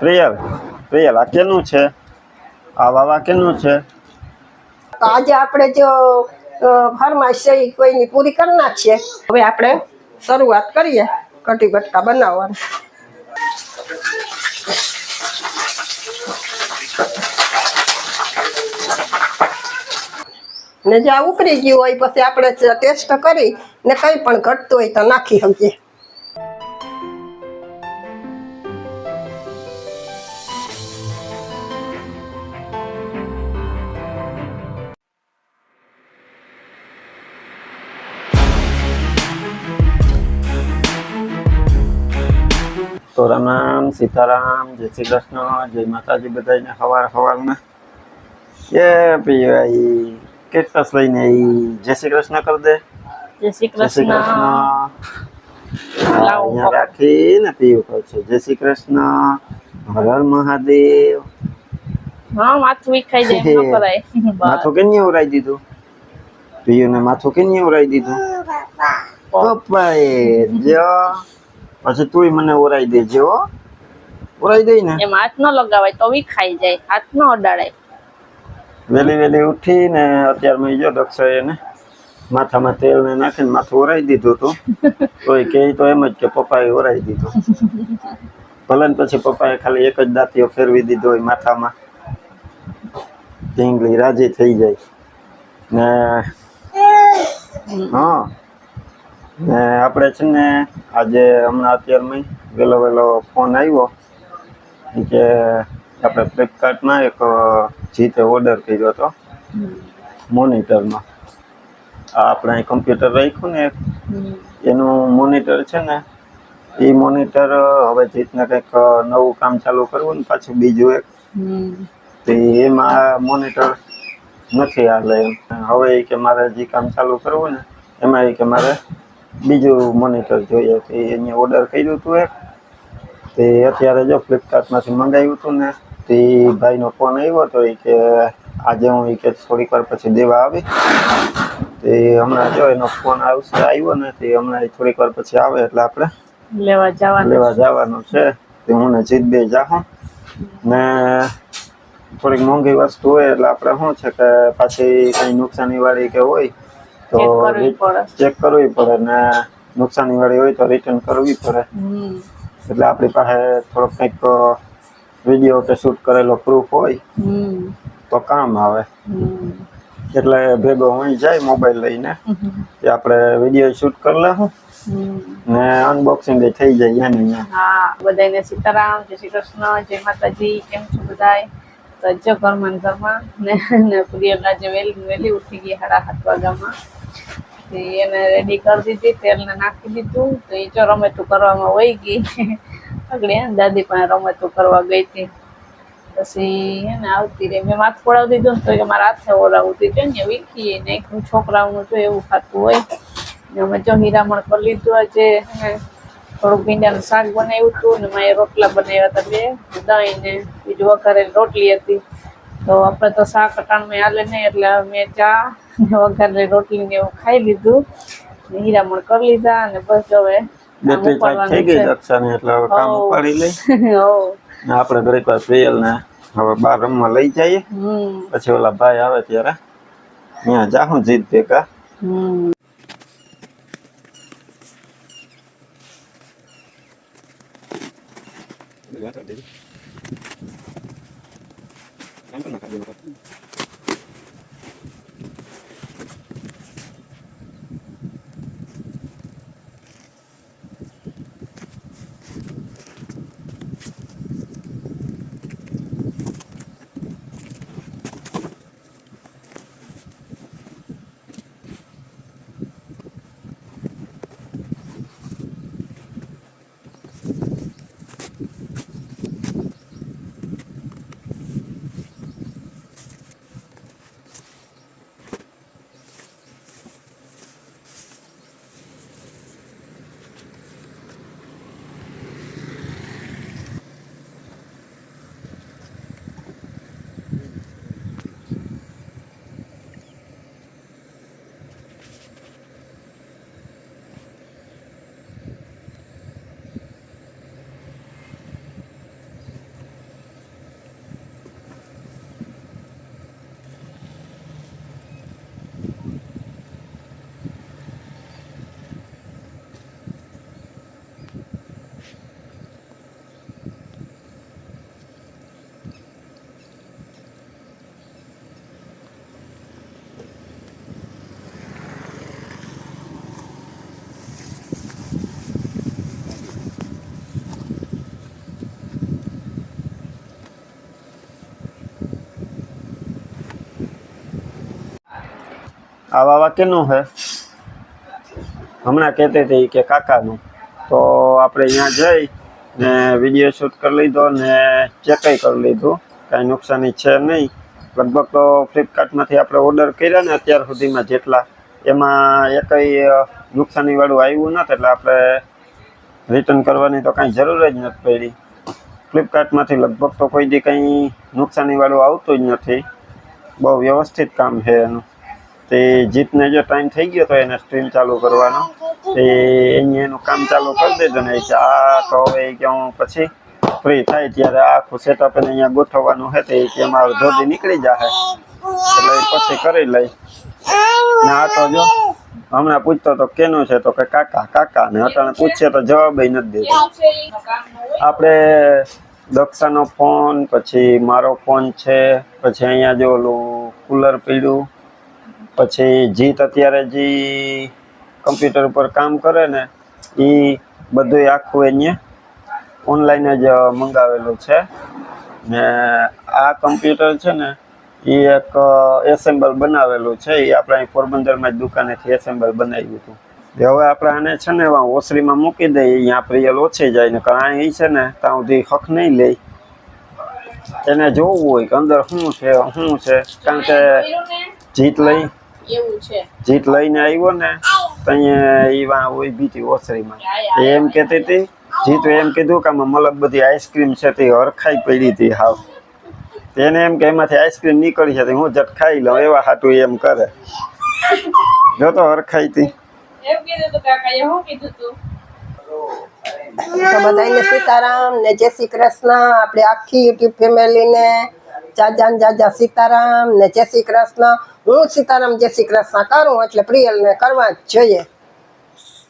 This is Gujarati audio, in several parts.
પ્રિયલ પ્રિયલ, આ કેનું છે? આ વાવા કેનું છે? આજે આપણે જો ફરમાઈશ કોઈની પૂરી કરી નાખીએ. હવે આપણે શરૂઆત કરીએ કટી બટકા બનાવવાની. ને જ્યાં ઉકળી ગયું હોય, પછી આપણે ટેસ્ટ કરી, ને કંઈ પણ ઘટતું હોય તો નાખી સમજીએ તો રામ રામ સીતારામ જય શ્રી કૃષ્ણ જય માતાજી બધાને સવાર સવારમાં કે ભાઈ કેટલા લઈને જય શ્રી કૃષ્ણ કરી દે. જય શ્રી શ્રી કૃષ્ણ. રાખીને પીવું કહું છે. જય શ્રી કૃષ્ણ. હર મહાદેવ. હા માથું જાય ન કરાય માથું કેની ઉરાઈ દીધું? પીયુને માથું કેની ઉરાઈ દીધું? પપ્પાએ જો. પછી તુંય મને ઓરાઈ દેજે હો. ઓરાઈ દઈ ને. એમ હાથ ન લગાવાય તો વિખાઈ જાય હાથ ન અડાડાય. વેલી વેલી ઉઠીને અત્યારે મેં જો ડોક્ટર એને માથામાં તેલ ને નાખીને માથું ઓરાઈ દીધું હતું તોય કે તો એમ જ કે પપ્પાએ ઓરાઈ દીધું. ભલે ને પછી પપ્પાએ ખાલી એક જ દાંતીઓ ફેરવી દીધો હોય માથામાં. ઢીંગલી રાજી થઈ જાય. ને હા. ને આપણે છે ને આજે હમણાં અત્યારમાં વહેલો વહેલો ફોન આવ્યો કે આપણે ફ્લિપકાર્ટમાં એક જીતે ઓર્ડર કર્યો હતો મોનિટરમાં આ આપણે કમ્પ્યુટર રાખ્યું ને એક, એનું મોનિટર છે ને એ મોનિટર હવે જીતને કંઈક નવું કામ ચાલુ કરવું ને પાછું બીજું એક. તો એમાં મોનિટર નથી હાલે એમ. હવે એ કે મારે જે કામ ચાલુ કરવું ને એમાં એ કે મારે બીજું મોનિટર જોઈએ તો એ અહીંયા ઓર્ડર કર્યું હતું એક તે અત્યારે જો ફ્લિપકાર્ટમાંથી મંગાવ્યું હતું ને તે ભાઈનો ફોન આવ્યો હતો એ કે આજે હું એ કે થોડીક વાર પછી દેવા આવી. તે હમણાં જો એનો ફોન આવશે આવ્યો ને તે હમણાં એ થોડીક વાર પછી આવે એટલે આપણે લેવા જવાનું લેવા જવાનું છે. તે હું ને જીત બે જાહું. ને થોડીક મોંઘી વસ્તુ હોય એટલે આપણે શું છે કે પાછી કંઈ નુકસાની વાળી કે હોય તો. ચેક કરવી પડે. ને નુકસાની વાળી હોય તો રિટર્ન કરવી પડે. એટલે આપણી પાસે થોડોક કંઈક વીડિયો કે શૂટ કરેલો પ્રૂફ હોય. તો કામ આવે. એટલે ભેગો હું જાય મોબાઈલ લઈને. કે આપણે વીડિયો શૂટ કરી લેવું ને અનબોક્સિંગ થઈ જાય એની અહીંયા હા બધાને સીતારામ જય શ્રી કૃષ્ણ જય માતાજી કેમ છો બધાય? તો જો ઘરમાં ને ઘરમાં ને ને જે આજે વહેલી વહેલી ઉઠી ગઈ સાડા સાત વાગ્યામાં. તે એને રેડી કરી દીધી, તેલને નાખી દીધું. તો એ જો રમેતું કરવામાં વહી ગઈ. આગળ એને દાદી પાસે રમેતું કરવા ગઈ હતી. પછી હે ને આવતી રહી. મેં માથ પડાવી દીધું ને તો મારા હાથે ઓરાવું હતી. ને ને એક છોકરાઓનું જો એવું ખાતું હોય. ને અમે જો હીરામણ કરી લીધું આજે. થોડુંક ભીંડાનું શાક બનાવ્યું હતું ને મારે રોટલા બનાવ્યા હતા બે. દહીં ને બીજું વઘારેલી રોટલી હતી. તો આપણે તો શાક અટાણમાં હાલે નહીં, એટલે મેં ચા વઘારે રોટલી ને એવું ખાઈ લીધું. હીરામણ કરી લીધા અને બસ હવે બેટરી દરેક બાર રમવા લઈ જઈએ. પછી ઓલા ભાઈ આવે ત્યારે. ત્યાં જાહું જીત ભેગા. આ વાવા કેનું છે હમણાં કહેતી હતી કે કાકાનું. તો આપણે અહીંયા જઈ ને વીડિયો શૂટ કરી લીધો ને ચેકઈ કરી લીધું, કાંઈ નુકસાની છે નહીં. લગભગ તો ફ્લિપકાર્ટમાંથી આપણે ઓર્ડર કર્યા ને અત્યાર સુધીમાં જેટલા. એમાં એકય નુકસાનીવાળું આવ્યું નથી એટલે આપણે રિટર્ન કરવાની તો કાંઈ જરૂર જ નથી પડી. ફ્લિપકાર્ટમાંથી લગભગ તો કોઈ દી કંઈ નુકસાનીવાળું આવતું જ નથી. બહુ વ્યવસ્થિત કામ છે એનું. તે જીતને જો ટાઈમ થઈ ગયો તો એને સ્ટ્રીમ ચાલુ કરવાનો. તે અહીંયા એનું કામ ચાલુ કરી દેજો ને. આ તો હવે કે હું પછી ફ્રી થાય ત્યારે આખું સેટઅપ એને અહીંયા ગોઠવવાનું છે તે કે એમાં ધોધી નીકળી જાય એટલે પછી કરી લઈ. ને આ તો જો હમણાં પૂછતો તો કેનું છે? તો કે કાકા કાકા. ને અટાણે પૂછશે તો જવાબ નથી દેતો. આપણે દક્ષાનો ફોન, પછી મારો ફોન છે, પછી અહીંયા જો ઓલું કુલર પીડ્યું. પછી જીત અત્યારે જે કમ્પ્યુટર ઉપર કામ કરે ને એ બધું આખું એને ઓનલાઈન જ મંગાવેલું છે. ને આ કમ્પ્યુટર છે ને એ એક એસેમ્બલ બનાવેલું છે. એ આપણે અહીં પોરબંદરમાં જ દુકાનેથી એસેમ્બલ બનાવ્યું હતું. હવે આપણે આને છે ને ઓસરીમાં મૂકી દઈએ અહીંયા પ્રિયલ ઓછી જાય ને, કારણ એ છે ને ત્યાં સુધી હક નહીં લે. એને જોવું હોય કે અંદર શું છે શું છે, કારણ કે જીત લઈ એવું છે. જીત લઈને આવ્યો ને તો અહીંયા એ વા હોય બીજી ઓસરીમાં. એમ કહેતી હતી જીતું એમ કીધું કે આમાં મલક બધી આઈસ્ક્રીમ છે તે હરખાઈ પડી હતી હાવ. એને એમ કે એમાંથી આઈસ્ક્રીમ નીકળી છે તો હું જટ ખાઈ લઉં એવા હાટું એમ કરે. જો તો હરખાઈ હતી. એમ કીધું તું કાકાએ શું કીધું તું? તો બધાને સીતારામ ને જય શ્રી કૃષ્ણ આપણે આખી યુટ્યુબ ફેમિલીને જાજા ને જાજા સીતારામ ને જય શ્રી કૃષ્ણ. હું સીતારામ જય શ્રી કૃષ્ણ કરું એટલે પ્રિયલને કરવા જ જોઈએ.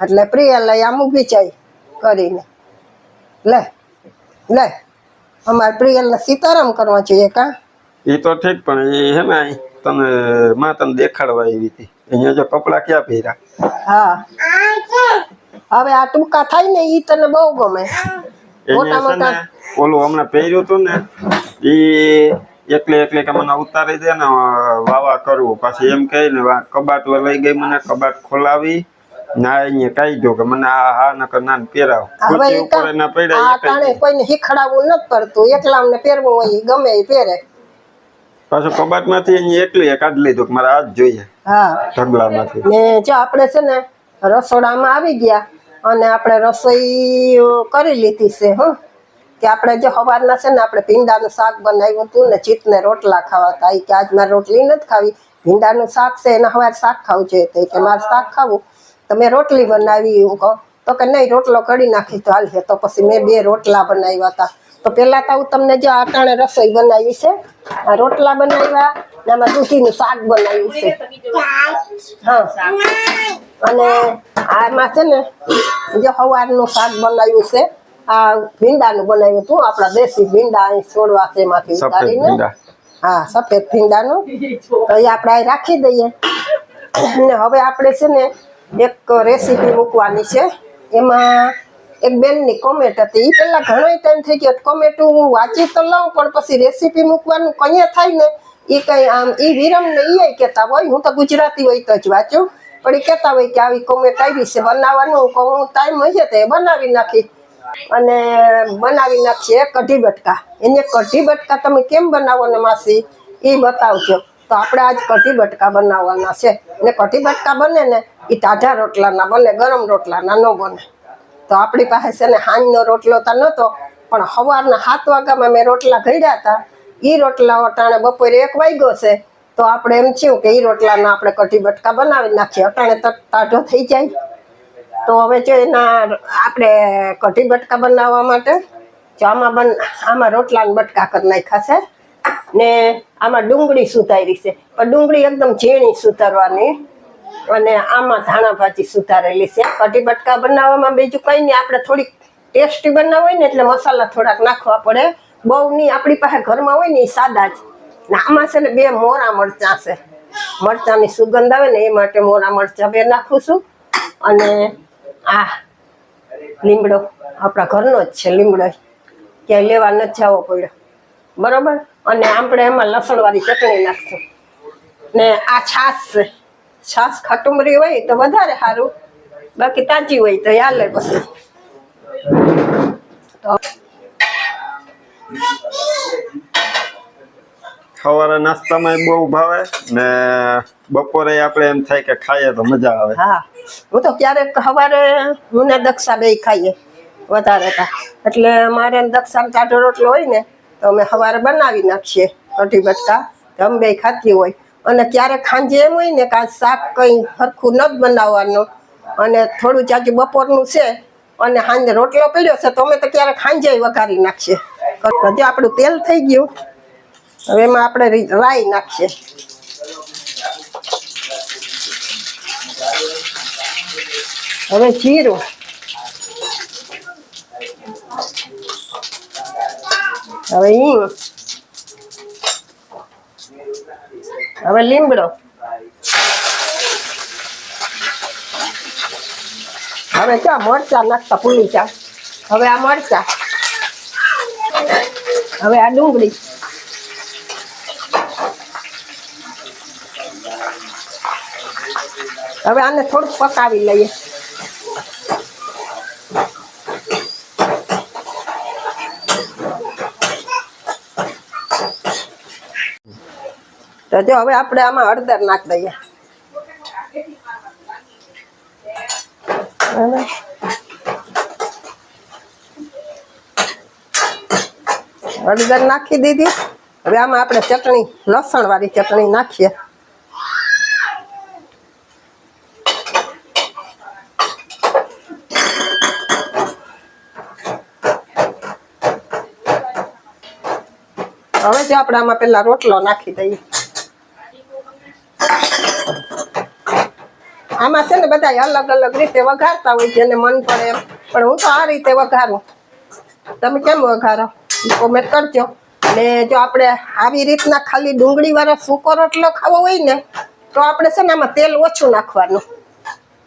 એટલે પ્રિયલ આમ ઊભી જાય કરીને. લે લે અમારે પ્રિયલને સીતારામ કરવા જોઈએ કા? એ તો ઠીક પણ એ હે ને તમે તને માં તને દેખાડવા આવી હતી. અહીંયા જો કપડાં ક્યાં પહેર્યા? હા. હવે આ ટૂંકા થાય ને એ તને બહુ ગમે. મોટા ને મોટા ઓલું હમણાં પહેર્યું હતું ને એ એકલે એકલે કે મને ઉતારી દે ને વાવા કરવું પછી એમ કહે ને કબાટ લઈ ગઈ મને કબાટ ખોલાવી ના અહીંયા કે મને આ હા નકર ના પહેરાવ. ખુરશી ઉપર કાં- પડ્યા ટાણે કોઈને શીખડાવવું નથી પડતું. એકલા અમને પહેરવું હોય ગમે એ પહેરે. પાછું કબાટમાંથી અહીંયા એકલી કાઢી લીધું કે મારે આ જ જોઈએ. હા. ને જો આપણે છે ને રસોડામાં આવી ગયા અને આપણે રસોઈ કરી લીધી છે હં. કે આપણે જે સવારના છે ને, આપણે ભીંડાનું શાક બનાવ્યું હતું ને ચીતને રોટલા ખાવા હતા. કે આજ મારે રોટલી નથી ખાવી. ભીંડાનું શાક છે, એના સવારે શાક ખાવું છે તો કે મારે શાક ખાવું. તો મેં રોટલી બનાવી. એવું કહો, તો કે નહીં, રોટલો કઢી નાખી તો હાલ તો પછી મેં બે રોટલા બનાવ્યા હતા. તો પહેલાં તો હું તમને જે આટાણે રસોઈ બનાવી છે, આ રોટલા બનાવ્યા ને આમાં દૂધીનું શાક બનાવ્યું છે. હા. અને આમાં છે ને, જે સવારનું શાક બનાવ્યું છે આ ભીંડાનું બનાવ્યું હતું આપણા દેશી ભીંડા અહીં છોડવા છે એમાંથી ઉતારીને. હા સફેદ ભીંડાનું. તો એ આપણે રાખી દઈએ. અને હવે આપણે છે ને એક રેસીપી મૂકવાની છે. એમાં એક બેનની કોમેન્ટ હતી. એ પહેલાં ઘણો ટાઈમ થઈ ગયો. કોમેન્ટ હું વાંચી તો લઉં પણ પછી રેસીપી મૂકવાનું કંઈ થાય ને એ કંઈ આમ એ વિરમ ને એ કહેતા હોય. હું તો ગુજરાતી હોય તો જ વાંચું. પણ એ કહેતા હોય કે આવી કોમેન્ટ આવી છે. બનાવવાનું હું ટાઈમ હશે તો એ બનાવી નાખી. અને બનાવી નાખીએ કઢી બટકા. એને કઢી બટકા તમે કેમ બનાવો ને માસી? એ બતાવજો. તો આપણે આજ કઢી બટકા બનાવવાના છે. ને કઢી બટકા બને ને એ ટાઢા રોટલાના બને, ગરમ રોટલાના ન બને. તો આપણી પાસે છે ને હાંજનો રોટલો તો નહોતો પણ સવારના સાત વાગ્યામાં મેં રોટલા ઘડ્યા હતા. એ રોટલા અટાણે બપોરે એક વાગ્યો છે. તો આપણે એમ થયું કે એ રોટલાના આપણે કઢી બટકા બનાવી નાખીએ. અટાણે તક ટાઢો થઈ જાય. તો હવે છે એના આપણે કઢી બટકા બનાવવા માટે, જો આમાં બન, આમાં રોટલાના બટકા કરી નાખાશે ને આમાં ડુંગળી સુધારી છે. પણ ડુંગળી એકદમ ઝીણી સુધારવાની અને આમાં ધાણા ભાજી સુધારેલી છે. કઢી બટકા બનાવવામાં બીજું કંઈ નહીં, આપણે થોડીક ટેસ્ટી બનાવવા હોય ને એટલે મસાલા થોડાક નાખવા પડે. બહુ નહીં, આપણી પાસે ઘરમાં હોય ને એ સાદા જ. ને આમાં છે ને બે મોરા મરચાં છે. મરચાંની સુગંધ આવે ને એ માટે મોરા મરચાં બે નાખું છું. અને આ લીમડો. આપણા ઘરનો જ છે લીમડો. ક્યાંય લેવા નથી જવો પડ્યો. બરોબર? અને આપણે એમાં લસણવાળી ચટણી નાખશું. ને આ છાશ છે. છાશ ખાટુંબરી હોય તો વધારે સારું. બાકી તાજી હોય તો હાલે પછી. તો સવારે નાસ્તામાં બહુ ભાવે ને બપોરે આપણે એમ થાય કે ખાઈએ તો મજા આવે. હા. હું તો ક્યારેક સવારે હું ને દક્ષા બે ખાઈએ વધારે તા. એટલે મારે દક્ષા ચાટો રોટલો હોય ને, તો અમે સવારે બનાવી નાખીએ કઢી બટકા તો અમે બે ખાતી હોય. અને ક્યારેક ખાંજે એમ હોય ને કે આ શાક કંઈ સરખું ન જ બનાવવાનું. અને થોડું ચાચું બપોરનું છે અને સાંજે રોટલો પડ્યો છે, તો અમે તો ક્યારેક સાંજે વઘારી નાખીએ. હજી આપણું તેલ થઈ ગયું. હવે એમાં આપણે રાઈ નાખીએ. હવે જીરું. હવે હિંગ. હવે લીમડો. હવે ચા મરચા નાખતા પૂરી ચા હવે આ મરચા. હવે આ ડુંગળી. હવે આને થોડુંક પકાવી લઈએ. તો જો હવે આપણે આમાં હળદર નાખ દઈએ. બરાબર. હળદર નાખી દીધી. હવે આમાં આપણે ચટણી લસણ વાળી ચટણી નાખીએ. હવે જો આપણે આમાં પેલા રોટલો નાખી દઈએ. આમાં છે ને બધા અલગ અલગ રીતે વઘારતા હોય જેને મન પડે એમ. પણ હું તો આ રીતે વઘારું. તમે કેમ વઘારો? કોમેન્ટ કરજો. ને જો આપણે આવી રીતના ખાલી ડુંગળી વાળો સૂકો રોટલો ખાવો હોય ને, તો આપણે છે ને આમાં તેલ ઓછું નાખવાનું.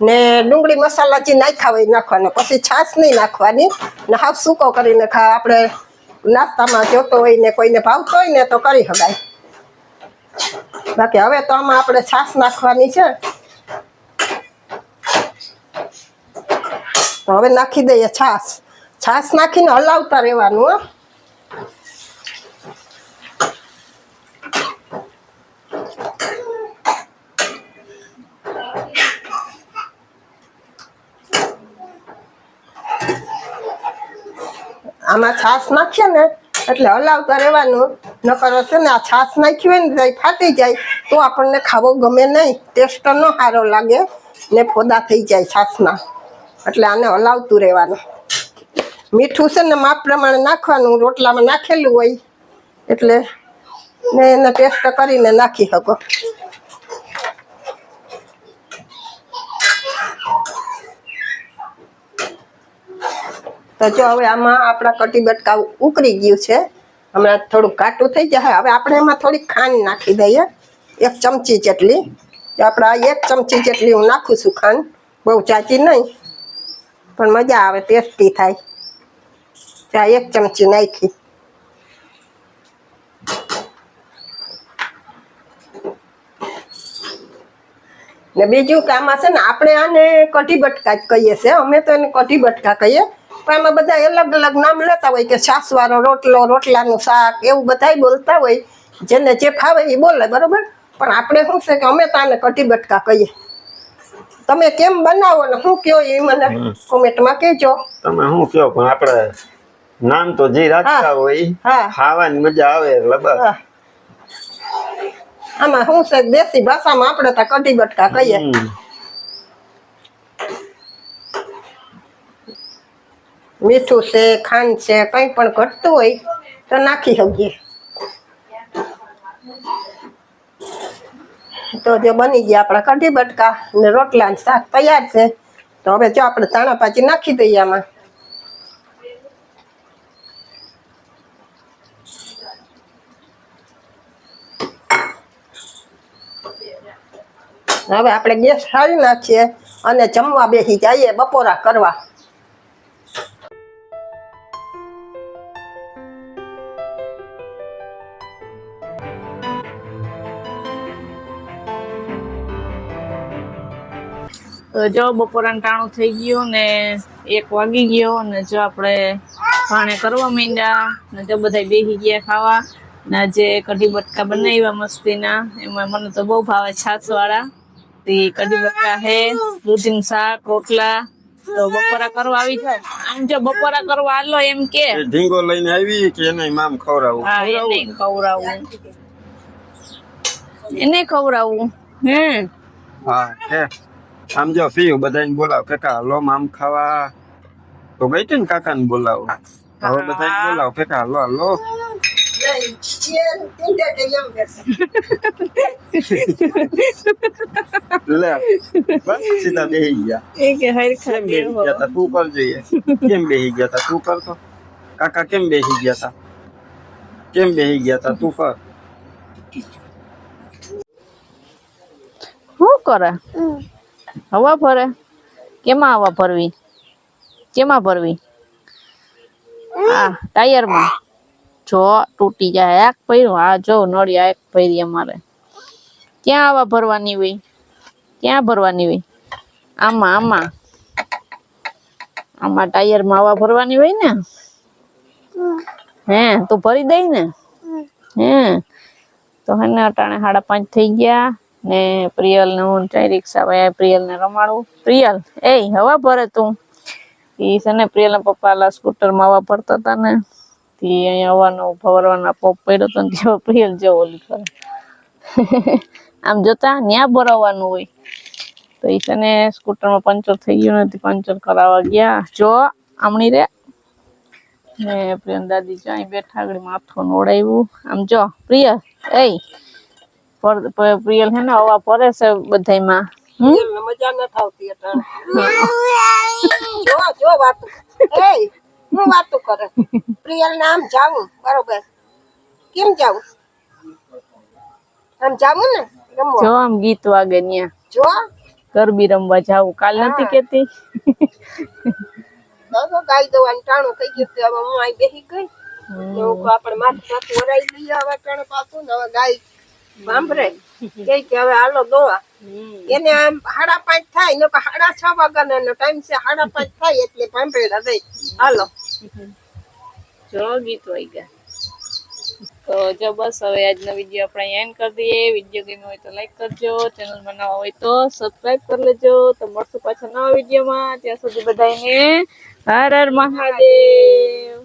ને ડુંગળી મસાલા જે નાખ્યા હોય નાખવાનો. પછી છાશ નહીં નાખવાની. ને હાફ સૂકો કરીને ખા, આપણે નાસ્તામાં જોતો હોય ને કોઈને ભાવતો હોય ને તો કરી શકાય. બાકી હવે તો આમાં આપણે છાશ નાખવાની છે. હવે નાખી દઈએ છાશ. છાશ નાખીને હલાવતા રહેવાનું, હા. આમાં છાશ નાખીએ ને, એટલે હલાવતા રહેવાનું. નકર છે ને આ છાશ નાખી હોય ને ફાટી જાય. તો આપણને ખાવો ગમે નહીં. ટેસ્ટ ન સારો લાગે ને ફોદા થઈ જાય છાશના. એટલે આને હલાવતું રહેવાનું. મીઠું છે ને માપ પ્રમાણે નાખવાનું, રોટલામાં નાખેલું હોય, એટલે ને એને ટેસ્ટ કરીને નાખી શકો. તો જો હવે આમાં આપણા કટી બટકા ઉકળી ગયું છે. હમણાં થોડુંક ઘાટું થઈ જાય. હવે આપણે એમાં થોડીક ખાંડ નાખી દઈએ, એક ચમચી જેટલી. આપણે એક ચમચી જેટલી હું નાખું છું ખાંડ. બહુ ચાચી નહીં. પણ મજા આવે, ટેસ્ટી થાય. ચા એક ચમચી નાખી. ને બીજું કામ હશે ને, આપણે આને કઢી બટકા જ કહીએ છીએ. અમે તો એને કઢી બટકા કહીએ. પણ આમાં બધા અલગ અલગ નામ લેતા હોય કે છાસવાળો રોટલો, રોટલાનું શાક, એવું બધા બોલતા હોય. જેને જે ફાવે એ બોલે, બરોબર? પણ આપણે શું છે કે અમે તો આને કઢી બટકા કહીએ. તમે કેમ બનાવો ને શું કયો એ મને કોમેન્ટમાં કહેજો. તમે શું કહો પણ આપણે નામ તો જે રાખતા હોય હા. ખાવાની મજા આવે એટલે બસ. આમાં શું છે? દેશી ભાષામાં આપણે તો કઢી બટકા કહીએ. મીઠું છે ખાંડ છે કંઈ પણ ઘટતું હોય તો નાખી શકીએ. તો જે બની ગયા આપણા કઢી બટકા ને રોટલા શાક તૈયાર છે. તો હવે જો આપણે ધાણા પાછી નાખી દઈએ આમાં. હવે આપણે ગેસ સારી નાખીએ અને જમવા બેસી જઈએ બપોરા કરવા. તો જો બપોરાનું ટાણું થઈ ગયું ને એક વાગી ગયો ને જો આપણે ભાણે કરવા માંડ્યા ને જો બધા બેસી ગયા ખાવા. ને આજે કઢી બટકા બનાવ્યા મસ્તીના. એમાં મને તો બહુ ભાવે છાસ વાળા તે કઢી બટકા હે દૂધીનું શાક રોટલા. તો બપોરા કરવા આવી જાવ આમ જો બપોરા કરવા આલો એમ કે. ઢીંગો લઈને આવી કે એને મામ ખવડાવું? હા એને ખવડાવું. એને ખવડાવું. હમ હા હે. આમ જો પીયું બધાને બોલાવ. કાકા હલો મામ ખાવા. તો ગઈ છે ને કાકાને બોલાવો. હવે બધાને બોલાવ. કાકા હાલો હાલો લે બસ સીધા બેહી ગયા. એ કે તા? તું કર જઈએ. કેમ બેહી ગયા તા? તું કર તો. કાકા કેમ બેહી ગયા તા? કેમ બેહી ગયા તા? તું કર. શું કરે? હવા ફરે? કેમાં હવા ફરવી? કેમાં ફરવી? આ, ટાયરમાં. જો, તૂટી જાય. એક પૈરું આ જો, નળિયા એક પૈરી અમારે. ક્યાં હવા ભરવાની હોય? ક્યાં ભરવાની હોય? આમાં આમાં. આમાં ટાયરમાં હવા ભરવાની હોય ને? હે, તું ભરી દઈ ને? હે. તો હે ને, અટાણે સાડા પાંચ થઈ ગયા. ને પ્રિયલ ને હું ચાઈ રિક્ષા ભાઈ પ્રિયલ ને રમાડું. પ્રિયલ એ હવા ભરે તું. ઈ છે ને પ્રિયલ ના પપ્પા આલા સ્કૂટરમાં હવા ભરતા હતા ને તે અહીંયા હવાનો, ભરવાના પોપ પડ્યો તો ને પ્રિયલ જેવો ઓલી કરે. આમ જોતા ન્યા ભરવાનું હોય. તો ઈ છે ને સ્કૂટરમાં પંચર થઈ ગયું નથી પંચર કરાવવા ગયા. જો, આમણી રે. ને પ્રિયલ દાદી જો અહીં બેઠા આગળ માથું નોડાવ્યું આમ જો, પ્રિયલ એ પર- પ- પ્રિયલ હે ને હવા પરે છે બધાયમાં. મજા ન આવતી જો જો વાતું. એ હું વાતું કરે? પ્રિયલ ને આમ જાવું બરોબર. કેમ જાવું? આમ જાવું ને જો આમ ગીત વાગે ન્યા. જો? ગરબી રમવા જાવું. કાલ નથી કેતી? તો ગાઈ દવાનું ટાણું કઈ ગયું હવે હું અહીં બેસી ગઈ. આપણે માથું માથું લઈએ હવે ટાણે પાછું. ને હવે ગાય સાંભળે? કે કે હવે હાલો દોવા. એને આમ સાડા પાંચ થાય ને સાડા છ વાગ્યાનો ટાઈમ છે સાડા પાંચ થાય એટલે પાંભળેલા દઈ હાલો. જો ગીત વાઈ ગયા તો જો બસ હવે આજનો વીડિયો આપણે એન્ડ કરી દઈએ. વીડિયો ગમ્યો હોય તો લાઈક કરજો. ચેનલ બનાવવા હોય તો સબસ્ક્રાઈબ કરી લેજો. તો મળશું પાછા નવા વિડીયોમાં. ત્યાં સુધી બધાને હર હર મહાદેવ.